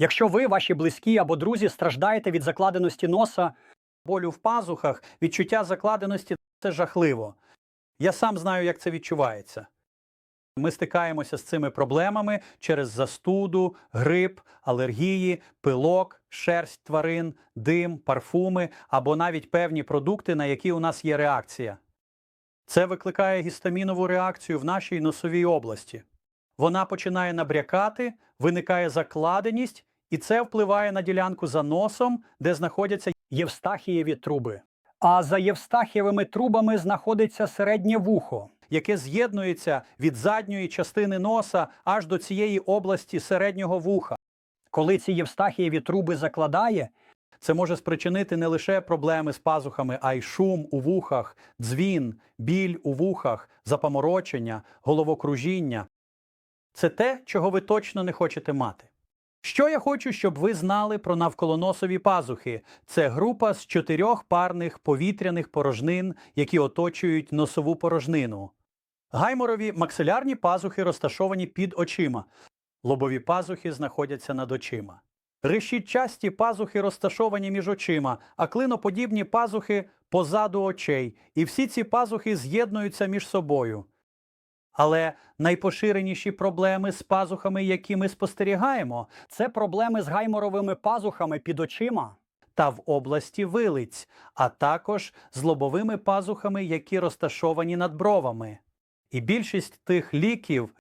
Якщо ви, ваші близькі або друзі страждаєте від закладеності носа, болю в пазухах, відчуття закладеності це жахливо. Я сам знаю, як це відчувається. Ми стикаємося з цими проблемами через застуду, грип, алергії, пилок, шерсть тварин, дим, парфуми або навіть певні продукти, на які у нас є реакція. Це викликає гістамінову реакцію в нашій носовій області. Вона починає набрякати, виникає закладеність, і це впливає на ділянку за носом, де знаходяться євстахієві труби. А за євстахієвими трубами знаходиться середнє вухо. яке з'єднується від задньої частини носа аж до цієї області середнього вуха. Коли ці євстахієві труби закладає, Це може спричинити не лише проблеми з пазухами, а й шум у вухах, дзвін, біль у вухах, запаморочення, головокружіння. Це те, чого ви точно не хочете мати. Що я хочу, щоб ви знали про навколоносові пазухи? Це група з чотирьох парних повітряних порожнин, які оточують носову порожнину. Гайморові максилярні пазухи розташовані під очима. Лобові пазухи знаходяться над очима. Решітчасті пазухи розташовані між очима, а клиноподібні пазухи позаду очей, і всі ці пазухи з'єднуються між собою. Але найпоширеніші проблеми з пазухами, які ми спостерігаємо, це проблеми з гайморовими пазухами під очима. та в області вилиць, а також з лобовими пазухами, які розташовані над бровами. І більшість тих ліків,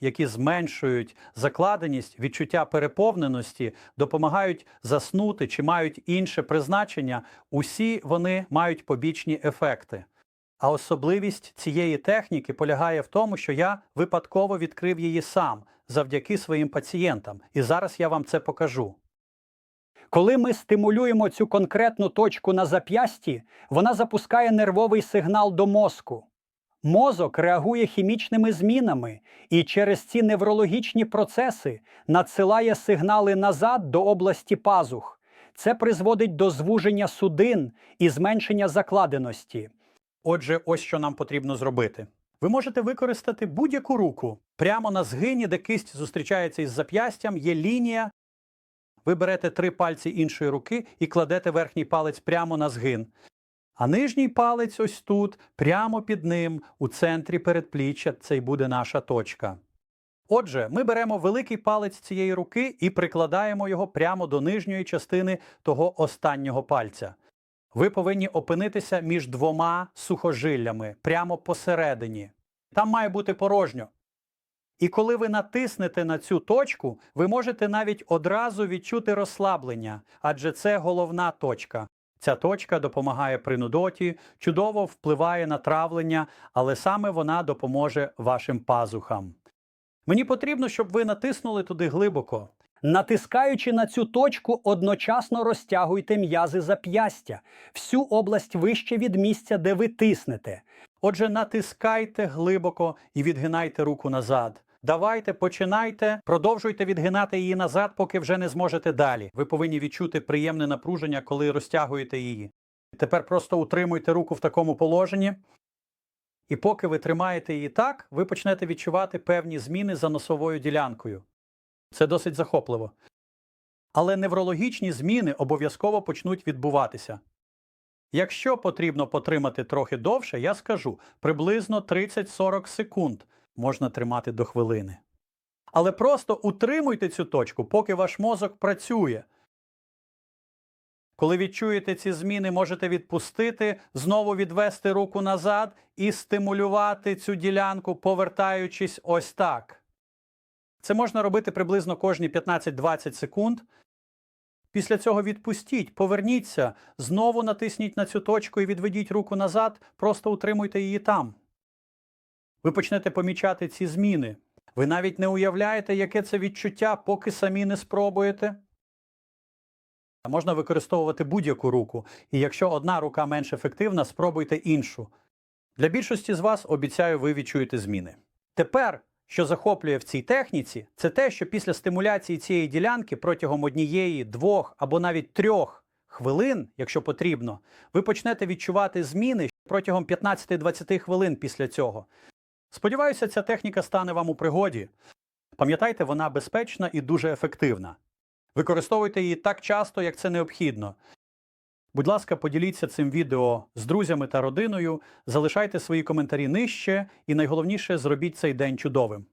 які зменшують закладеність, відчуття переповненості, допомагають заснути чи мають інше призначення, усі вони мають побічні ефекти. А особливість цієї техніки полягає в тому, що я випадково відкрив її сам завдяки своїм пацієнтам, і зараз я вам це покажу. Коли ми стимулюємо цю конкретну точку на зап'ясті, вона запускає нервовий сигнал до мозку. Мозок реагує хімічними змінами і через ці неврологічні процеси надсилає сигнали назад до області пазух. Це призводить до звуження судин і зменшення закладеності. Отже, ось що нам потрібно зробити. Ви можете використати будь-яку руку. Прямо на згині, де кисть зустрічається із зап'ястям, є лінія. Ви берете три пальці іншої руки і кладете верхній палець прямо на згин. А нижній палець ось тут, прямо під ним, у центрі передпліччя, це й буде наша точка. Отже, ми беремо великий палець цієї руки і прикладаємо його прямо до нижньої частини того останнього пальця. Ви повинні опинитися між двома сухожиллями, прямо посередині. Там має бути порожньо. І коли ви натиснете на цю точку, ви можете навіть одразу відчути розслаблення, адже це головна точка. Ця точка допомагає при нудоті, чудово впливає на травлення, але саме вона допоможе вашим пазухам. Мені потрібно, щоб ви натиснули туди глибоко. Натискаючи на цю точку, одночасно розтягуйте м'язи зап'ястя, всю область вище від місця, де ви тиснете. Отже, натискайте глибоко і відгинайте руку назад. Давайте, починайте, продовжуйте відгинати її назад, поки вже не зможете далі. Ви повинні відчути приємне напруження, коли розтягуєте її. Тепер просто утримуйте руку в такому положенні. І поки ви тримаєте її так, ви почнете відчувати певні зміни за носовою ділянкою. Це досить захопливо. Але неврологічні зміни обов'язково почнуть відбуватися. Якщо потрібно потримати трохи довше, я скажу приблизно 30-40 секунд можна тримати до хвилини. Але просто утримуйте цю точку, поки ваш мозок працює. Коли відчуєте ці зміни, можете відпустити, знову відвести руку назад і стимулювати цю ділянку, повертаючись ось так. Це можна робити приблизно кожні 15-20 секунд. Після цього відпустіть, поверніться, знову натисніть на цю точку і відведіть руку назад, просто утримуйте її там. Ви почнете помічати ці зміни. Ви навіть не уявляєте, яке це відчуття, поки самі не спробуєте. Можна використовувати будь-яку руку, і якщо одна рука менш ефективна, спробуйте іншу. Для більшості з вас обіцяю, ви відчуєте зміни. Тепер, що захоплює в цій техніці, це те, що після стимуляції цієї ділянки протягом однієї, двох або навіть трьох хвилин, якщо потрібно, ви почнете відчувати зміни протягом 15-20 хвилин після цього. Сподіваюся, ця техніка стане вам у пригоді. Пам'ятайте, вона безпечна і дуже ефективна. Використовуйте її так часто, як це необхідно. Будь ласка, поділіться цим відео з друзями та родиною, залишайте свої коментарі нижче і найголовніше зробіть цей день чудовим.